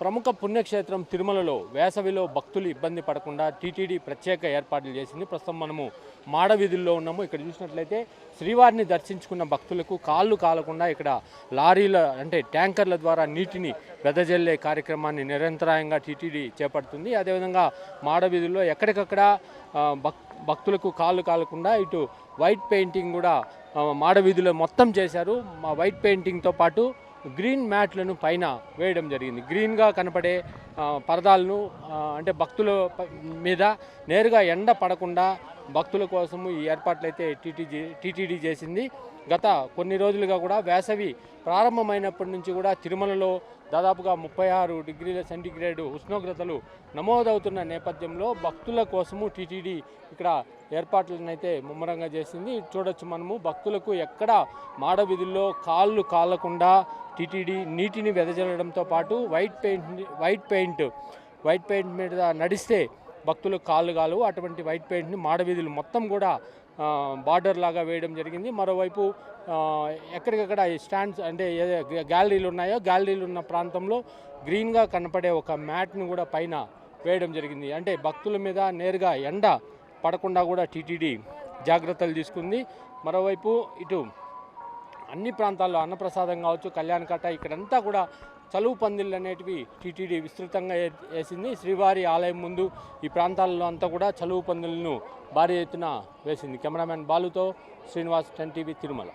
ప్రముఖ పుణ్యక్షేత్రం తిరుమలలో వేసవిలో భక్తులు ఇబ్బంది పడకుండా టీటీడీ ప్రత్యేక ఏర్పాట్లు చేసింది. ప్రస్తుతం మనము మాడవీధుల్లో ఉన్నాము. ఇక్కడ చూసినట్లయితే శ్రీవారిని దర్శించుకున్న భక్తులకు కాళ్ళు కాలకుండా ఇక్కడ లారీల అంటే ట్యాంకర్ల ద్వారా నీటిని వెదజల్లే కార్యక్రమాన్ని నిరంతరాయంగా టీటీడీ చేపడుతుంది. అదేవిధంగా మాడవీధుల్లో ఎక్కడికక్కడ భక్ భక్తులకు కాళ్ళు కాలకుండా ఇటు వైట్ పెయింటింగ్ కూడా మాడవీధిలో మొత్తం చేశారు. మా వైట్ పెయింటింగ్తో పాటు గ్రీన్ మ్యాట్లను పైన వేయడం జరిగింది. గ్రీన్గా కనపడే పరదాలను అంటే భక్తుల ప- మీద నేరుగా ఎండ పడకుండా భక్తుల కోసము ఈ ఏర్పాట్లు అయితే టీటీజీ టీటీడీ చేసింది. గత కొన్ని రోజులుగా కూడా వేసవి ప్రారంభమైనప్పటి నుంచి కూడా తిరుమలలో దాదాపుగా ముప్పై ఆరు డిగ్రీల సెంటిగ్రేడు ఉష్ణోగ్రతలు నమోదవుతున్న నేపథ్యంలో భక్తుల కోసము టీటీడీ ఇక్కడ ఏర్పాట్లను అయితే ముమ్మరంగా చేసింది. చూడొచ్చు మనము భక్తులకు ఎక్కడ మాడవీధుల్లో కాళ్ళు కాలకుండా టీటీడీ నీటిని వెదజల్లడంతో పాటు white paint white paint white paint మీద నడిస్తే భక్తులు కాళ్ళు కాలు అటువంటి వైట్ పెయింట్ని మాడవీధులు మొత్తం కూడా బార్డర్ లాగా వేయడం జరిగింది. మరోవైపు ఎక్కడికక్కడ స్టాండ్స్ అంటే గ్యాలరీలు ఉన్నాయో గ్యాలరీలు ఉన్న ప్రాంతంలో గ్రీన్గా కనపడే ఒక మ్యాట్ని కూడా పైన వేయడం జరిగింది. అంటే భక్తుల మీద నేరుగా ఎండ పడకుండా కూడా టీటీడీ జాగ్రత్తలు తీసుకుంది. మరోవైపు ఇటు అన్ని ప్రాంతాల్లో అన్నప్రసాదం కావచ్చు కళ్యాణకట్ట ఇక్కడంతా కూడా చలువు పందిళ్ళు అనేటివి టీటీడీ విస్తృతంగా వేసింది. శ్రీవారి ఆలయం ముందు ఈ ప్రాంతాల్లో అంతా కూడా చలువు పందిళ్ళను భారీ ఎత్తున వేసింది. కెమెరామెన్ బాలుతో శ్రీనివాస్ టెన్ టీవీ తిరుమల.